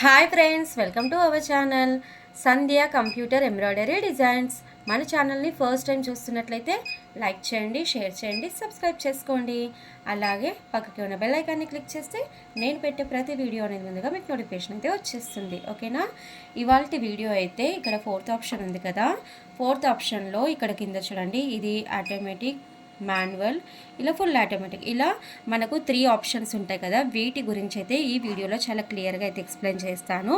Hi friends welcome to our channel Sandhya computer embroidery designs మన ఛానల్ని first time చూస్తున్నట్లయితే like చేయండి share చేయండి సబ్స్క్రైబ్ చేసుకోండి. అలాగే పక్కకి ఉన్న బెల్ ఐకాన్ని క్లిక్ చేస్తే నేను పెట్టే ప్రతి వీడియో అనేది ముందుగా మీకు నోటిఫికేషన్ అయితే వచ్చేస్తుంది. ఓకేనా ఇవాళ వీడియో అయితే ఇక్కడ ఫోర్త్ ఆప్షన్ ఉంది కదా? ఫోర్త్ ఆప్షన్లో ఇక్కడ కింద చూడండి ఇది ఆటోమేటిక్ మాన్యువల్ ఇలా ఫుల్ ఆటోమేటిక్ ఇలా మనకు త్రీ ఆప్షన్స్ ఉంటాయి కదా. వీటి గురించి అయితే ఈ వీడియోలో చాలా క్లియర్గా అయితే ఎక్స్ప్లెయిన్ చేస్తాను.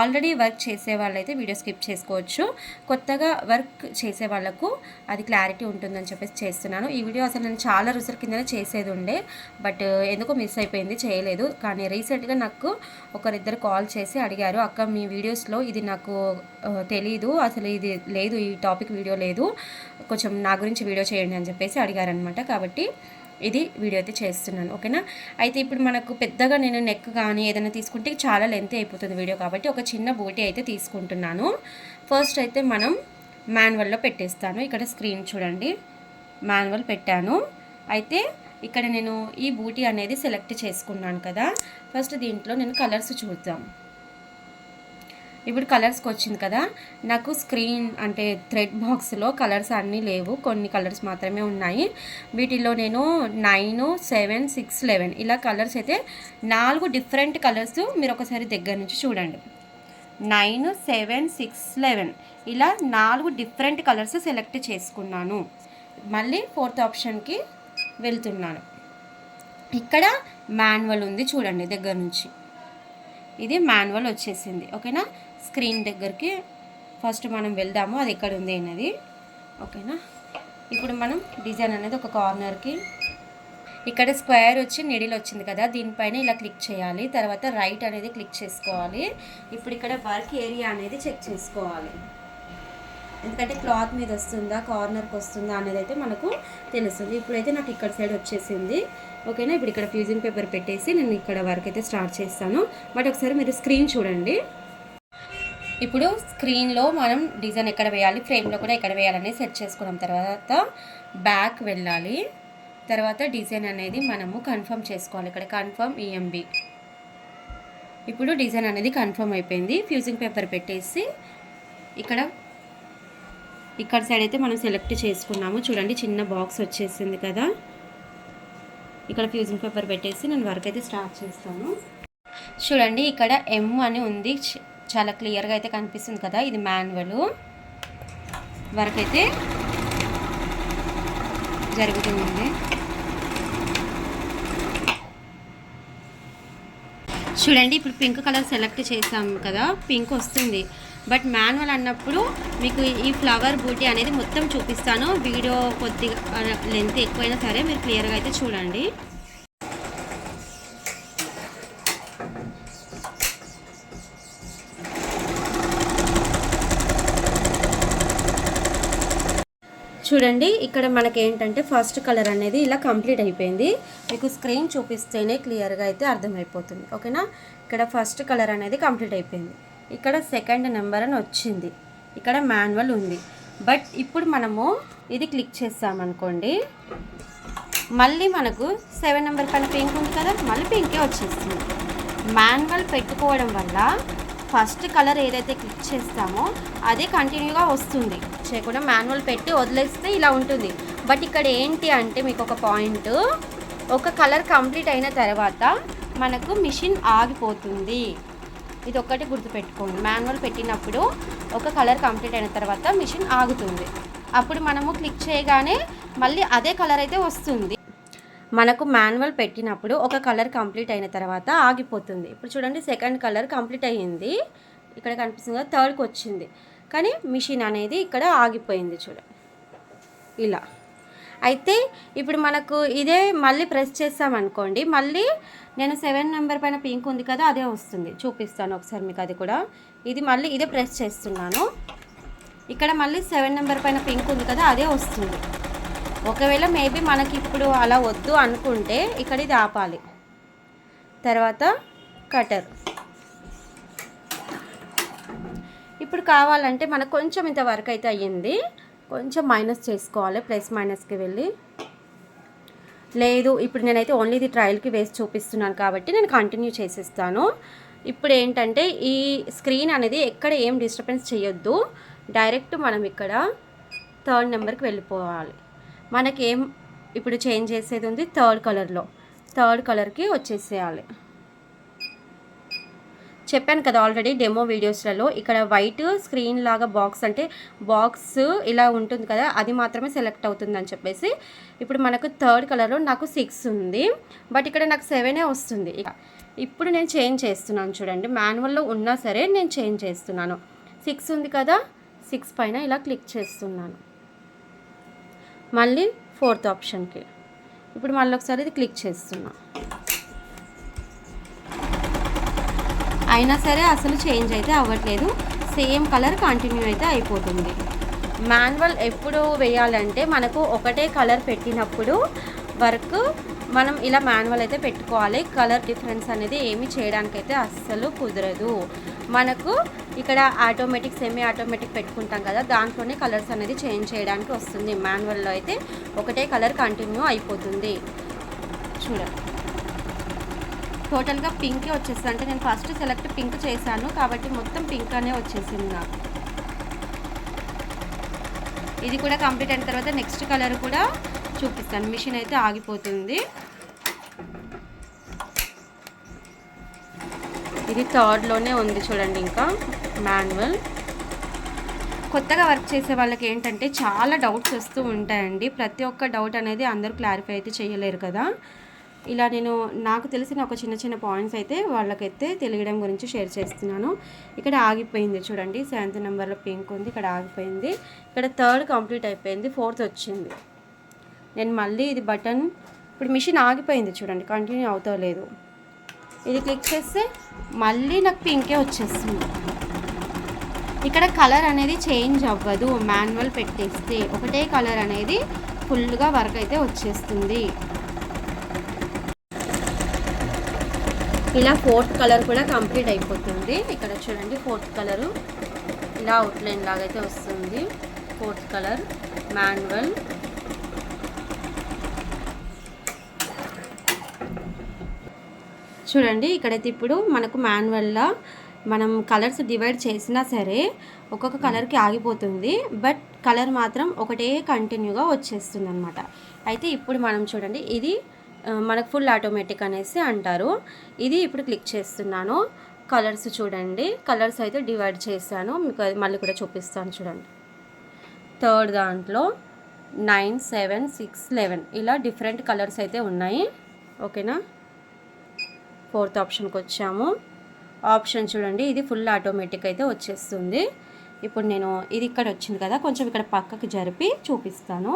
ఆల్రెడీ వర్క్ చేసే వాళ్ళైతే వీడియో స్కిప్ చేసుకోవచ్చు. కొత్తగా వర్క్ చేసే వాళ్ళకు అది క్లారిటీ ఉంటుందని చెప్పేసి చేస్తున్నాను. ఈ వీడియో అసలు నేను చాలా రోజుల కిందనే చేసేది ఉండే. బట్ ఎందుకో మిస్ అయిపోయింది చేయలేదు. కానీ రీసెంట్గా నాకు ఒకరిద్దరు కాల్ చేసి అడిగారు అక్క మీ వీడియోస్లో ఇది నాకు తెలీదు. అసలు ఇది లేదు ఈ టాపిక్ వీడియో లేదు. కొంచెం నా గురించి వీడియో చేయండి అని చెప్పేసి అడిగారనమాట కాబట్టి ఇది వీడియో అయితే చేస్తున్నాను ఓకేనా? అయితే ఇప్పుడు మనకు పెద్దగా నేను నెక్ కానీ ఏదైనా తీసుకుంటే చాలా లెంత్ అయిపోతుంది వీడియో కాబట్టి ఒక చిన్న బూటీ అయితే తీసుకుంటున్నాను. ఫస్ట్ అయితే మనం మాన్యువల్లో పెట్టేస్తాను. ఇక్కడ స్క్రీన్ చూడండి. మాన్యువల్ పెట్టాను. అయితే ఇక్కడ నేను ఈ బూటీ అనేది సెలెక్ట్ చేసుకున్నాను కదా. ఫస్ట్ దీంట్లో నేను కలర్స్ చూద్దాం. ఇప్పుడు కలర్స్కి వచ్చింది కదా నాకు స్క్రీన్ అంటే థ్రెడ్ బాక్స్లో కలర్స్ అన్నీ లేవు కొన్ని కలర్స్ మాత్రమే ఉన్నాయి. వీటిలో నేను నైన్ సెవెన్ సిక్స్ లెవెన్ ఇలా కలర్స్ అయితే నాలుగు డిఫరెంట్ కలర్స్ మీరు ఒకసారి దగ్గర నుంచి చూడండి. నైన్ సెవెన్ సిక్స్ లెవెన్ ఇలా నాలుగు డిఫరెంట్ కలర్స్ సెలెక్ట్ చేసుకున్నాను. మళ్ళీ ఫోర్త్ ఆప్షన్కి వెళ్తున్నాను. ఇక్కడ మాన్యువల్ ఉంది చూడండి దగ్గర నుంచి. ఇది మాన్యువల్ వచ్చేసింది. ఓకేనా? స్క్రీన్ దగ్గరికి ఫస్ట్ మనం వెళ్దాము. అది ఎక్కడ ఉంది అనేది. ఓకేనా? ఇప్పుడు మనం డిజైన్ అనేది ఒక కార్నర్కి ఇక్కడ స్క్వేర్ వచ్చి నిడిల్ వచ్చింది కదా దీనిపైన ఇలా క్లిక్ చేయాలి. తర్వాత రైట్ అనేది క్లిక్ చేసుకోవాలి. ఇప్పుడు ఇక్కడ వర్క్ ఏరియా అనేది చెక్ చేసుకోవాలి. ఎందుకంటే క్లాత్ మీద వస్తుందా కార్నర్కి వస్తుందా అనేది అయితే మనకు తెలుస్తుంది. ఇప్పుడైతే నాకు ఇక్కడ సైడ్ వచ్చేసింది. ఓకేనా? ఇప్పుడు ఇక్కడ ఫ్యూజింగ్ పేపర్ పెట్టేసి నేను ఇక్కడ వర్క్ అయితే స్టార్ట్ చేస్తాను. బట్ ఒకసారి మీరు స్క్రీన్ చూడండి. ఇప్పుడు స్క్రీన్లో మనం డిజైన్ ఎక్కడ వేయాలి ఫ్రేమ్లో కూడా ఎక్కడ వేయాలని సెట్ చేసుకున్న. తర్వాత బ్యాక్ వెళ్ళాలి. తర్వాత డిజైన్ అనేది మనము కన్ఫర్మ్ చేసుకోవాలి. ఇక్కడ కన్ఫర్మ్ ఈఎంబి ఇప్పుడు డిజైన్ అనేది కన్ఫర్మ్ అయిపోయింది. ఫ్యూజింగ్ పేపర్ పెట్టేసి ఇక్కడ ఇక్కడ సైడ్ అయితే మనం సెలెక్ట్ చేసుకున్నాము. చూడండి చిన్న బాక్స్ వచ్చేసింది కదా. ఇక్కడ ఫ్యూజింగ్ పేపర్ పెట్టేసి నేను వర్క్ అయితే స్టార్ట్ చేస్తాను. చూడండి ఇక్కడ ఎమ్ అని ఉంది. చాలా క్లియర్గా అయితే కనిపిస్తుంది కదా ఇది మాన్యువల్. వర్క్ అయితే జరుగుతుంది చూడండి ఇప్పుడు పింక్ కలర్ సెలెక్ట్ చేసాం కదా పింక్ వస్తుంది. బట్ మాన్యువల్ అన్నప్పుడు మీకు ఈ ఫ్లవర్ బూటీ అనేది మొత్తం చూపిస్తాను. వీడియో కొద్దిగా లెంత్ ఎక్కువైనా సరే మీరు క్లియర్గా అయితే చూడండి. చూడండి ఇక్కడ మనకి ఏంటంటే ఫస్ట్ కలర్ అనేది ఇలా కంప్లీట్ అయిపోయింది. మీకు స్క్రీన్ చూపిస్తేనే క్లియర్గా అయితే అర్థమైపోతుంది. ఓకేనా? ఇక్కడ ఫస్ట్ కలర్ అనేది కంప్లీట్ అయిపోయింది. ఇక్కడ సెకండ్ నెంబర్ అని వచ్చింది. ఇక్కడ మాన్యువల్ ఉంది. బట్ ఇప్పుడు మనము ఇది క్లిక్ చేస్తామనుకోండి మళ్ళీ మనకు సెవెన్ నెంబర్ పైన పింక్ ఉంది కదా మళ్ళీ పింకే వచ్చేస్తుంది. మాన్యువల్ పెట్టుకోవడం వల్ల ఫస్ట్ కలర్ ఏదైతే క్లిక్ చేస్తామో అదే కంటిన్యూగా వస్తుంది. చేయకుండా మాన్యువల్ పెట్టి వదిలేస్తే ఇలా ఉంటుంది. బట్ ఇక్కడ ఏంటి అంటే మీకు ఒక పాయింట్. ఒక కలర్ కంప్లీట్ అయిన తర్వాత మనకు మిషన్ ఆగిపోతుంది. ఇది ఒక్కటి గుర్తుపెట్టుకోండి. మాన్యువల్ పెట్టినప్పుడు ఒక కలర్ కంప్లీట్ అయిన తర్వాత మిషన్ ఆగుతుంది. అప్పుడు మనము క్లిక్ చేయగానే మళ్ళీ అదే కలర్ అయితే వస్తుంది. మనకు మాన్యువల్ పెట్టినప్పుడు ఒక కలర్ కంప్లీట్ అయిన తర్వాత ఆగిపోతుంది. ఇప్పుడు చూడండి సెకండ్ కలర్ కంప్లీట్ అయ్యింది. ఇక్కడ కనిపిస్తుంది కదా థర్డ్కి వచ్చింది. కానీ మిషన్ అనేది ఇక్కడ ఆగిపోయింది చూడండి ఇలా. అయితే ఇప్పుడు మనకు ఇదే మళ్ళీ ప్రెస్ చేస్తామనుకోండి మళ్ళీ నేను సెవెన్ నెంబర్ పైన పింక్ ఉంది కదా అదే వస్తుంది. చూపిస్తాను ఒకసారి మీకు అది కూడా. ఇది మళ్ళీ ఇదే ప్రెస్ చేస్తున్నాను. ఇక్కడ మళ్ళీ సెవెన్ నెంబర్ పైన పింక్ ఉంది కదా అదే వస్తుంది. ఒకవేళ మేబీ మనకి ఇప్పుడు అలా వద్దు అనుకుంటే ఇక్కడ ఇది ఆపాలి. తర్వాత కటర్ ఇప్పుడు కావాలంటే మనకు కొంచెం ఇంత వర్క్ అయితే అయ్యింది. కొంచెం మైనస్ చేసుకోవాలి ప్లస్ మైనస్కి వెళ్ళి. లేదు ఇప్పుడు నేనైతే ఓన్లీ ఇది ట్రయల్కి వేసి చూపిస్తున్నాను కాబట్టి నేను కంటిన్యూ చేసేస్తాను. ఇప్పుడు ఏంటంటే ఈ స్క్రీన్ అనేది ఎక్కడ ఏం డిస్టర్బెన్స్ చేయొద్దు. డైరెక్ట్ మనం ఇక్కడ థర్డ్ నెంబర్కి వెళ్ళిపోవాలి. మనకి ఏం ఇప్పుడు చేంజ్ చేసేది ఉంది థర్డ్ కలర్లో. థర్డ్ కలర్కి వచ్చేసేయాలి. చెప్పాను కదా ఆల్రెడీ డెమో వీడియోస్లలో ఇక్కడ వైట్ స్క్రీన్ లాగా బాక్స్ అంటే బాక్స్ ఇలా ఉంటుంది కదా అది మాత్రమే సెలెక్ట్ అవుతుందని చెప్పేసి ఇప్పుడు మనకు థర్డ్ కలర్లో నాకు సిక్స్ ఉంది బట్ ఇక్కడ నాకు సెవెనే వస్తుంది. ఇప్పుడు నేను చేంజ్ చేస్తున్నాను చూడండి మాన్యువల్లో ఉన్నా సరే నేను చేంజ్ చేస్తున్నాను. సిక్స్ ఉంది కదా సిక్స్ పైన ఇలా క్లిక్ చేస్తున్నాను. మళ్ళీ ఫోర్త్ ఆప్షన్కి. ఇప్పుడు మళ్ళీ ఒకసారి ఇది క్లిక్ చేస్తున్నా. అయినా సరే అసలు చేంజ్ అయితే అవ్వట్లేదు. సేమ్ కలర్ కంటిన్యూ అయితే అయిపోతుంది. మాన్యువల్ ఎప్పుడు వేయాలంటే మనకు ఒకటే కలర్ పెట్టినప్పుడు వర్క్ మనం ఇలా మాన్యువల్ అయితే పెట్టుకోవాలి. కలర్ డిఫరెన్స్ అనేది ఏమి చేయడానికైతే అస్సలు కుదరదు. మనకు ఇక్కడ ఆటోమేటిక్ సెమీ ఆటోమేటిక్ పెట్టుకుంటాం కదా దాంట్లోనే కలర్స్ అనేది చేంజ్ చేయడానికి వస్తుంది. మాన్యువల్లో అయితే ఒకటే కలర్ కంటిన్యూ అయిపోతుంది. చూడండి. టోటల్గా పింకే వచ్చేస్తుంది. అంటే నేను ఫస్ట్ సెలెక్ట్ పింక్ చేశాను కాబట్టి మొత్తం పింక్ అనే వచ్చేసింది నాకు. ఇది కూడా కంప్లీట్ అయిన తర్వాత నెక్స్ట్ కలర్ కూడా చూపిస్తాను. మిషన్ అయితే ఆగిపోతుంది. ఇది థర్డ్లోనే ఉంది చూడండి ఇంకా. మాన్యువల్. కొత్తగా వర్క్ చేసే వాళ్ళకి ఏంటంటే చాలా డౌట్స్ వస్తూ ఉంటాయండి. ప్రతి ఒక్క డౌట్ అనేది అందరూ క్లారిఫై అయితే చేయలేరు కదా. ఇలా నేను నాకు తెలిసిన ఒక చిన్న చిన్న పాయింట్స్ అయితే వాళ్ళకైతే తెలియడం గురించి షేర్ చేస్తున్నాను. ఇక్కడ ఆగిపోయింది చూడండి. సెవెంత్ నెంబర్లో పింక్ ఉంది ఇక్కడ ఆగిపోయింది. ఇక్కడ థర్డ్ కంప్లీట్ అయిపోయింది ఫోర్త్ వచ్చింది. నేను మళ్ళీ ఇది బటన్ ఇప్పుడు మిషన్ ఆగిపోయింది చూడండి కంటిన్యూ అవుతలేదు. ఇది క్లిక్ చేస్తే మళ్ళీ నాకు పింకే వచ్చేస్తుంది. ఇక్కడ కలర్ అనేది చేంజ్ అవ్వదు. మాన్యువల్ పెట్టేస్తే ఒకటే కలర్ అనేది ఫుల్గా వర్క్ అయితే వచ్చేస్తుంది. ఇలా ఫోర్త్ కలర్ కూడా కంప్లీట్ అయిపోతుంది. ఇక్కడ చూడండి ఫోర్త్ కలరు. ఇలా అవుట్లైన్ లాగా అయితే వస్తుంది. Fourth colour manual. చూడండి ఇక్కడైతే ఇప్పుడు మనకు మాన్యువల్లా మనం కలర్స్ డివైడ్ చేసినా సరే ఒక్కొక్క కలర్కి ఆగిపోతుంది. బట్ కలర్ మాత్రం ఒకటే కంటిన్యూగా వచ్చేస్తుంది అనమాట అయితే ఇప్పుడు మనం చూడండి ఇది మనకు ఫుల్ ఆటోమేటిక్ అనేసి అంటారు. ఇది ఇప్పుడు క్లిక్ చేస్తున్నాను. కలర్స్ చూడండి కలర్స్ అయితే డివైడ్ చేశాను. మీకు మళ్ళీ కూడా చూపిస్తాను చూడండి. థర్డ్ దాంట్లో నైన్ సెవెన్ సిక్స్ లెవెన్. ఇలా డిఫరెంట్ కలర్స్ అయితే ఉన్నాయి. ఓకేనా? ఫోర్త్ ఆప్షన్కి వచ్చాము. ఆప్షన్ చూడండి. ఇది ఫుల్ ఆటోమేటిక్ అయితే వచ్చేస్తుంది. ఇప్పుడు నేను ఇది ఇక్కడ వచ్చింది కదా కొంచెం ఇక్కడ పక్కకి జరిపి చూపిస్తాను.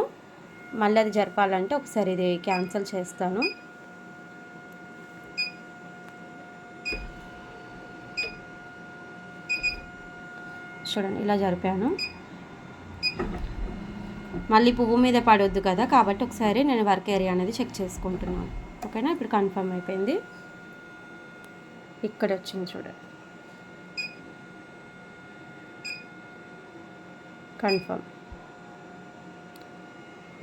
మళ్ళీ అది జరపాలంటే ఒకసారి ఇది క్యాన్సిల్ చేస్తాను. చూడండి ఇలా జరిపాను. మళ్ళీ పువ్వు మీద పడొద్దు కదా కాబట్టి ఒకసారి నేను వర్క్ ఏరియా అనేది చెక్ చేసుకుంటున్నాను. ఓకేనా? ఇప్పుడు కన్ఫర్మ్ అయిపోయింది. ఇక్కడ వచ్చింది చూడండి. కన్ఫర్మ్.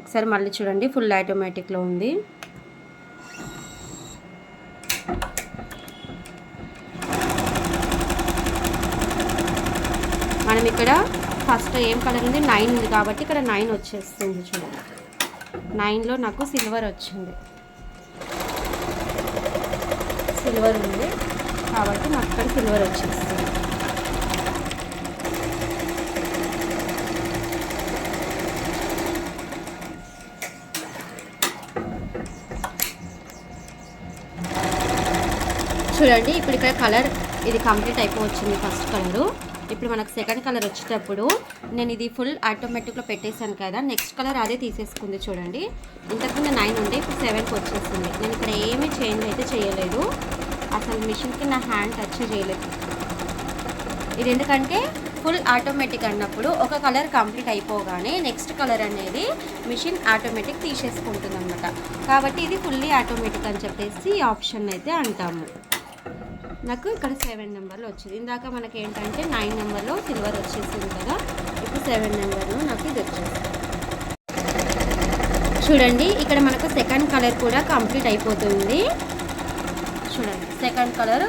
ఒకసారి మళ్ళీ చూడండి ఫుల్ ఆటోమేటిక్లో ఉంది. మనం ఇక్కడ ఫస్ట్ ఏం కలర్ ఉంది? నైన్ ఉంది కాబట్టి ఇక్కడ నైన్ వచ్చేస్తుంది చూడండి. నైన్లో నాకు సిల్వర్ వచ్చింది. సిల్వర్ ఉంది. కాబట్టి నాకు అక్కడ సిల్వర్ వచ్చేస్తుంది. చూడండి ఇప్పుడు ఇక్కడ కలర్ ఇది కంప్లీట్ అయిపోవచ్చింది ఫస్ట్ కలరు. ఇప్పుడు మనకు సెకండ్ కలర్ వచ్చేటప్పుడు నేను ఇది ఫుల్ ఆటోమేటిక్లో పెట్టేశాను కదా నెక్స్ట్ కలర్ అదే తీసేసుకుంది చూడండి. ఇంతకుముందు నైన్ ఉండే ఇప్పుడు సెవెన్కి వచ్చేస్తుంది నేను ఇక్కడ ఏమీ చేంజ్ అయితే చేయలేదు. అసలు మిషన్కి నా హ్యాండ్ టచ్ చేయలేదు. ఇది ఎందుకంటే ఫుల్ ఆటోమేటిక్ అన్నప్పుడు ఒక కలర్ కంప్లీట్ అయిపోగానే నెక్స్ట్ కలర్ అనేది మిషన్ ఆటోమేటిక్ తీసేసుకుంటుంది అనమాట కాబట్టి ఇది ఫుల్లీ ఆటోమేటిక్ అని చెప్పేసి ఆప్షన్ అయితే అంటాము. నాకు ఇక్కడ సెవెన్ నెంబర్లో వచ్చింది. ఇందాక మనకి ఏంటంటే నైన్ నెంబర్లో సిల్వర్ వచ్చేసింది కదా. ఇప్పుడు సెవెన్ నెంబర్లో నాకు ఇది వచ్చింది చూడండి ఇక్కడ మనకు సెకండ్ కలర్ కూడా కంప్లీట్ అయిపోతుంది. చూడండి. సెకండ్ కలర్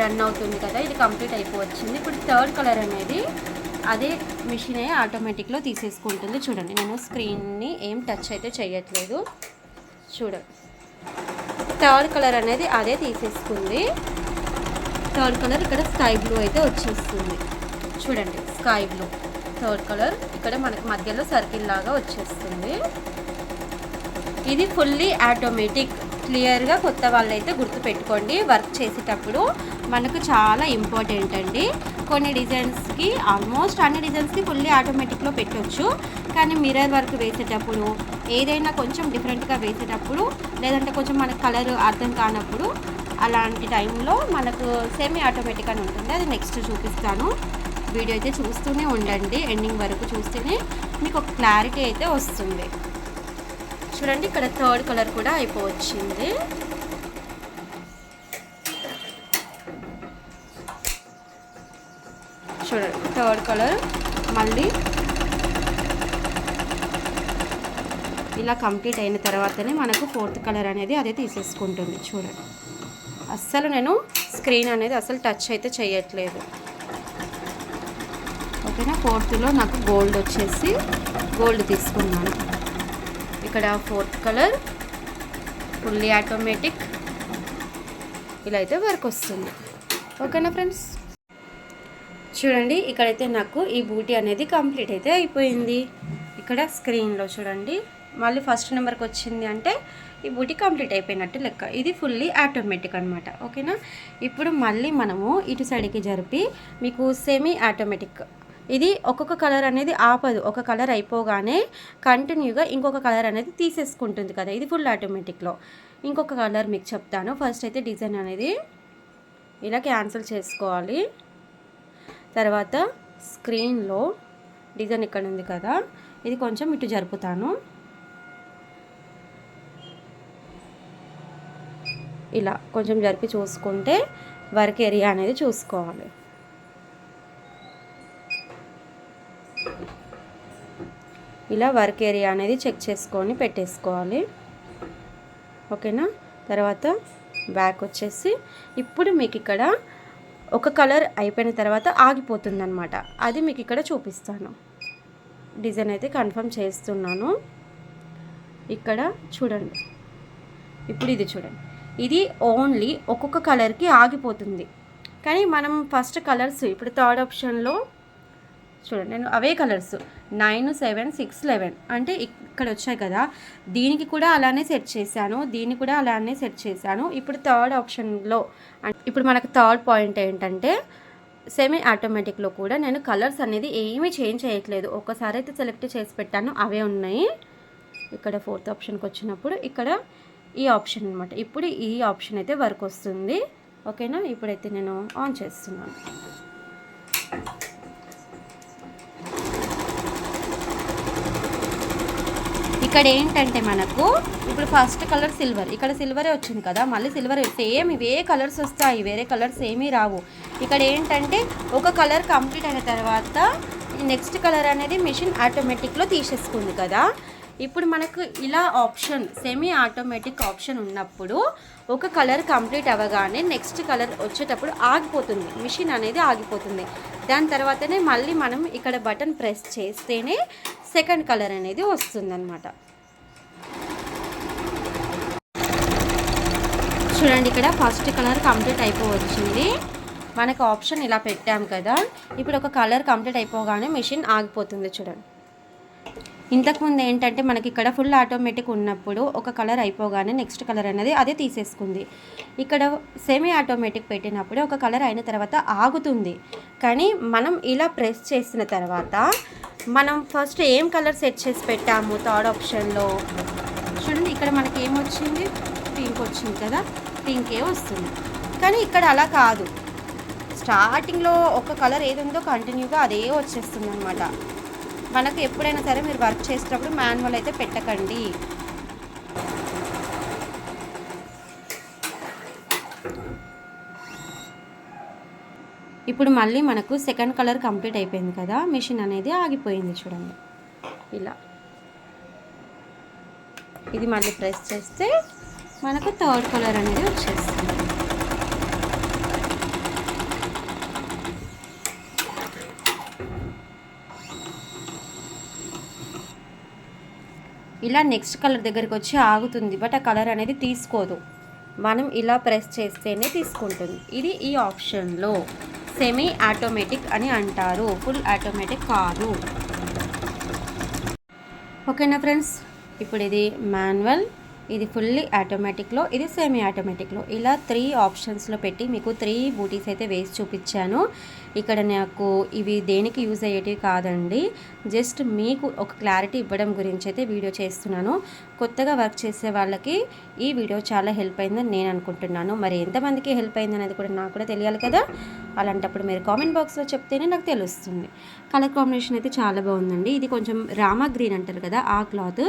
రన్ అవుతుంది కదా ఇది కంప్లీట్ అయిపోవచ్చింది. ఇప్పుడు థర్డ్ కలర్ అనేది అదే మిషనే ఆటోమేటిక్లో తీసేసుకుంటుంది. చూడండి నేను స్క్రీన్ని ఏం టచ్ అయితే చేయట్లేదు. చూడండి. థర్డ్ కలర్ అనేది అదే తీసేసుకుంది. థర్డ్ కలర్ ఇక్కడ స్కై బ్లూ అయితే వచ్చేస్తుంది. చూడండి స్కై బ్లూ థర్డ్ కలర్ ఇక్కడ మనకి మధ్యలో సర్కిల్ లాగా వచ్చేస్తుంది. ఇది ఫుల్లీ ఆటోమేటిక్ క్లియర్గా కొత్త వాళ్ళైతే గుర్తుపెట్టుకోండి. వర్క్ చేసేటప్పుడు మనకు చాలా ఇంపార్టెంట్ అండి. కొన్ని డిజైన్స్కి ఆల్మోస్ట్ అన్ని డిజైన్స్కి ఫుల్లీ ఆటోమేటిక్లో పెట్టవచ్చు కానీ మిర్రర్ వర్క్ వేసేటప్పుడు ఏదైనా కొంచెం డిఫరెంట్గా వేసేటప్పుడు లేదంటే కొంచెం మనకు కలర్ అర్థం కానప్పుడు అలాంటి టైంలో మనకు సెమీ ఆటోమేటిక్ అని ఉంటుంది. అది నెక్స్ట్ చూపిస్తాను. వీడియో అయితే చూస్తూనే ఉండండి. ఎండింగ్ వరకు చూస్తేనే మీకు ఒక క్లారిటీ అయితే వస్తుంది. చూడండి ఇక్కడ థర్డ్ కలర్ కూడా అయిపోవచ్చింది. చూడండి థర్డ్ కలర్ మళ్ళీ ఇలా కంప్లీట్ అయిన తర్వాతనే మనకు ఫోర్త్ కలర్ అనేది అదే తీసేసుకుంటుంది చూడండి. అస్సలు నేను స్క్రీన్ అనేది అసలు టచ్ అయితే చేయట్లేదు. ఓకేనా? ఫోర్త్లో నాకు గోల్డ్ వచ్చేసి గోల్డ్ తీసుకున్నాను. ఇక్కడ ఫోర్త్ కలర్. ఫుల్లీ ఆటోమేటిక్ ఇలా అయితే వర్క్ వస్తుంది. ఓకేనా ఫ్రెండ్స్ చూడండి ఇక్కడైతే నాకు ఈ బూటీ అనేది కంప్లీట్ అయితే అయిపోయింది. ఇక్కడ స్క్రీన్లో చూడండి. మళ్ళీ ఫస్ట్ నెంబర్కి వచ్చింది అంటే ఈ బూటీ కంప్లీట్ అయిపోయినట్టు లెక్క. ఇది ఫుల్లీ ఆటోమేటిక్ అనమాట ఓకేనా ఇప్పుడు మళ్ళీ మనము ఇటు సైడ్కి జరిపి మీకు సెమీ ఆటోమేటిక్ ఇది ఒక్కొక్క కలర్ అనేది ఆపదు. ఒక కలర్ అయిపోగానే కంటిన్యూగా ఇంకొక కలర్ అనేది తీసేసుకుంటుంది కదా. ఇది ఫుల్ ఆటోమేటిక్లో. ఇంకొక కలర్ మీకు చెప్తాను. ఫస్ట్ అయితే డిజైన్ అనేది ఇలా క్యాన్సిల్ చేసుకోవాలి. తర్వాత స్క్రీన్లో డిజైన్ ఇక్కడ ఉంది కదా. ఇది కొంచెం ఇటు జరుపుతాను. ఇలా కొంచెం జరిపి చూసుకుంటే వర్క్ ఏరియా అనేది చూసుకోవాలి. ఇలా వర్క్ ఏరియా అనేది చెక్ చేసుకొని పెట్టేసుకోవాలి. ఓకేనా? తర్వాత బ్యాక్ వచ్చేసి ఇప్పుడు మీకు ఇక్కడ ఒక కలర్ అయిపోయిన తర్వాత ఆగిపోతుంది అనమాట అది మీకు ఇక్కడ చూపిస్తాను. డిజైన్ అయితే కన్ఫర్మ్ చేస్తున్నాను. ఇక్కడ చూడండి. ఇప్పుడు ఇది చూడండి. ఇది ఓన్లీ ఒక్కొక్క కలర్కి ఆగిపోతుంది. కానీ మనం ఫస్ట్ కలర్స్ ఇప్పుడు థర్డ్ ఆప్షన్లో చూడండి నేను అవే colours nine seven six eleven అంటే ఇక్కడ వచ్చాయి కదా. దీనికి కూడా అలానే సెట్ చేశాను. దీన్ని కూడా అలానే సెట్ చేశాను. ఇప్పుడు థర్డ్ ఆప్షన్లో ఇప్పుడు మనకు థర్డ్ పాయింట్ ఏంటంటే సెమీ ఆటోమేటిక్లో కూడా నేను కలర్స్ అనేది ఏమీ చేంజ్ చేయట్లేదు. ఒకసారి అయితే సెలెక్ట్ చేసి పెట్టాను. అవే ఉన్నాయి. ఇక్కడ ఫోర్త్ ఆప్షన్కి వచ్చినప్పుడు ఇక్కడ ఈ ఆప్షన్ అనమాట ఇప్పుడు ఈ ఆప్షన్ అయితే వర్క్ వస్తుంది. ఓకేనా ఇప్పుడైతే నేను ఆన్ చేస్తున్నాను. ఇక్కడ ఏంటంటే మనకు ఇప్పుడు ఫస్ట్ కలర్ సిల్వర్ ఇక్కడ సిల్వరే వచ్చింది కదా మళ్ళీ సిల్వర్ సేమ్ ఇవే కలర్స్ వస్తాయి వేరే కలర్స్ ఏమీ రావు. ఇక్కడ ఏంటంటే ఒక కలర్ కంప్లీట్ అయిన తర్వాత నెక్స్ట్ కలర్ అనేది మిషన్ ఆటోమేటిక్లో తీసేసుకుంది కదా. ఇప్పుడు మనకు ఇలా ఆప్షన్ సెమీ ఆటోమేటిక్ ఆప్షన్ ఉన్నప్పుడు ఒక కలర్ కంప్లీట్ అవ్వగానే నెక్స్ట్ కలర్ వచ్చేటప్పుడు ఆగిపోతుంది. మిషన్ అనేది ఆగిపోతుంది. దాని తర్వాతనే మళ్ళీ మనం ఇక్కడ బటన్ ప్రెస్ చేస్తేనే సెకండ్ కలర్ అనేది వస్తుందన్నమాట. చూడండి ఇక్కడ ఫస్ట్ కలర్ కంప్లీట్ అయిపోవచ్చింది. మనకు ఆప్షన్ ఇలా పెట్టాం కదా. ఇప్పుడు ఒక కలర్ కంప్లీట్ అయిపోగానే మిషన్ ఆగిపోతుంది చూడండి. ఇంతకుముందు ఏంటంటే మనకి ఇక్కడ ఫుల్ ఆటోమేటిక్ ఉన్నప్పుడు ఒక కలర్ అయిపోగానే నెక్స్ట్ కలర్ అనేది అదే తీసేసుకుంది. ఇక్కడ సెమీ ఆటోమేటిక్ పెట్టినప్పుడు ఒక కలర్ అయిన తర్వాత ఆగుతుంది. కానీ మనం ఇలా ప్రెస్ చేసిన తర్వాత మనం ఫస్ట్ ఏం కలర్ సెట్ చేసి పెట్టాము థర్డ్ ఆప్షన్లో చూడండి ఇక్కడ మనకి ఏమొచ్చింది పింక్ వచ్చింది కదా? పింకే వస్తుంది. కానీ ఇక్కడ అలా కాదు. స్టార్టింగ్లో ఒక కలర్ ఏది ఉందో కంటిన్యూగా అదే వచ్చేస్తుంది అనమాట మనకు ఎప్పుడైనా సరే మీరు వర్క్ చేసేటప్పుడు మాన్యువల్ అయితే పెట్టకండి. ఇప్పుడు మళ్ళీ మనకు సెకండ్ కలర్ కంప్లీట్ అయిపోయింది కదా మిషన్ అనేది ఆగిపోయింది చూడండి. ఇలా. ఇది మళ్ళీ ప్రెస్ చేస్తే మనకు థర్డ్ కలర్ అనేది వచ్చేస్తుంది. ఇలా నెక్స్ట్ కలర్ దగ్గరికి వచ్చి ఆగుతుంది బట్ ఆ కలర్ అనేది తీసుకోదు. మనం ఇలా ప్రెస్ చేస్తేనే తీసుకుంటుంది. ఇది ఈ ఆప్షన్లో. సెమీ ఆటోమేటిక్ అని అంటారు. ఫుల్ ఆటోమేటిక్ కాదు. ఓకేనా ఫ్రెండ్స్? ఇప్పుడు ఇది మాన్యువల్. ఇది ఫుల్లీ ఆటోమేటిక్లో ఇది సెమీ ఆటోమేటిక్లో. ఇలా త్రీ ఆప్షన్స్లో పెట్టి మీకు త్రీ బూటీస్ అయితే వేసి చూపించాను. ఇక్కడ నాకు ఇవి దేనికి యూజ్ అయ్యేటివి కాదండి. జస్ట్ మీకు ఒక క్లారిటీ ఇవ్వడం గురించి అయితే వీడియో చేస్తున్నాను. కొత్తగా వర్క్ చేసే వాళ్ళకి ఈ వీడియో చాలా హెల్ప్ అయిందని నేను అనుకుంటున్నాను. మరి ఎంతమందికి హెల్ప్ అయింది అనేది కూడా నాకు కూడా తెలియాలి కదా. అలాంటప్పుడు మీరు కామెంట్ బాక్స్లో చెప్తేనే నాకు తెలుస్తుంది. కలర్ కాంబినేషన్ అయితే చాలా బాగుందండి. ఇది కొంచెం రామా గ్రీన్ అంటారు కదా ఆ క్లాత్.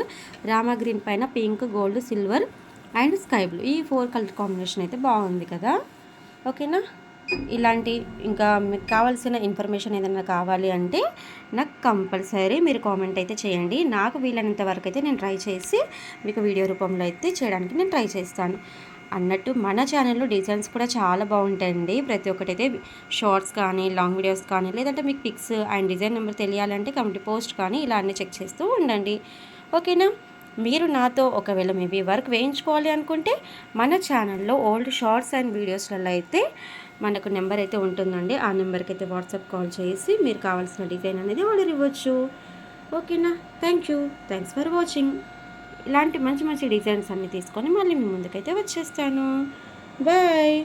రామా గ్రీన్ పైన pink gold silver and sky blue. ఈ ఫోర్ కలర్ కాంబినేషన్ అయితే బాగుంది కదా. ఓకేనా? ఇలాంటి ఇంకా మీకు కావాల్సిన ఇన్ఫర్మేషన్ ఏదైనా కావాలి అంటే నాకు కంపల్సరీ మీరు కామెంట్ అయితే చేయండి. నాకు వీలైనంత వరకు అయితే నేను ట్రై చేసి మీకు వీడియో రూపంలో అయితే చేయడానికి నేను ట్రై చేస్తాను. అన్నట్టు మన ఛానల్లో డిజైన్స్ కూడా చాలా బాగుంటాయండి. ప్రతి ఒక్కటైతే షార్ట్స్ కానీ లాంగ్ వీడియోస్ కానీ లేదంటే మీకు పిక్స్ అండ్ డిజైన్ నెంబర్ తెలియాలంటే కమిటీ పోస్ట్ కానీ ఇలా అన్నీ చెక్ చేస్తూ ఉండండి. ఓకేనా? మీరు నాతో ఒకవేళ మేబీ వర్క్ వేయించుకోవాలి అనుకుంటే మన ఛానల్లో ఓల్డ్ షార్ట్స్ అండ్ వీడియోస్లలో అయితే మనకు నెంబర్ అయితే ఉంటుందండి. ఆ నెంబర్కి అయితే వాట్సాప్ కాల్ చేసి మీరు కావాల్సిన డిజైన్ అనేది ఆర్డర్ ఇవ్వచ్చు. ఓకేనా? Thank you. Thanks for watching. ఇలాంటి మంచి మంచి డిజైన్స్ అన్నీ తీసుకొని మళ్ళీ మీ ముందుకైతే వచ్చేస్తాను. బాయ్.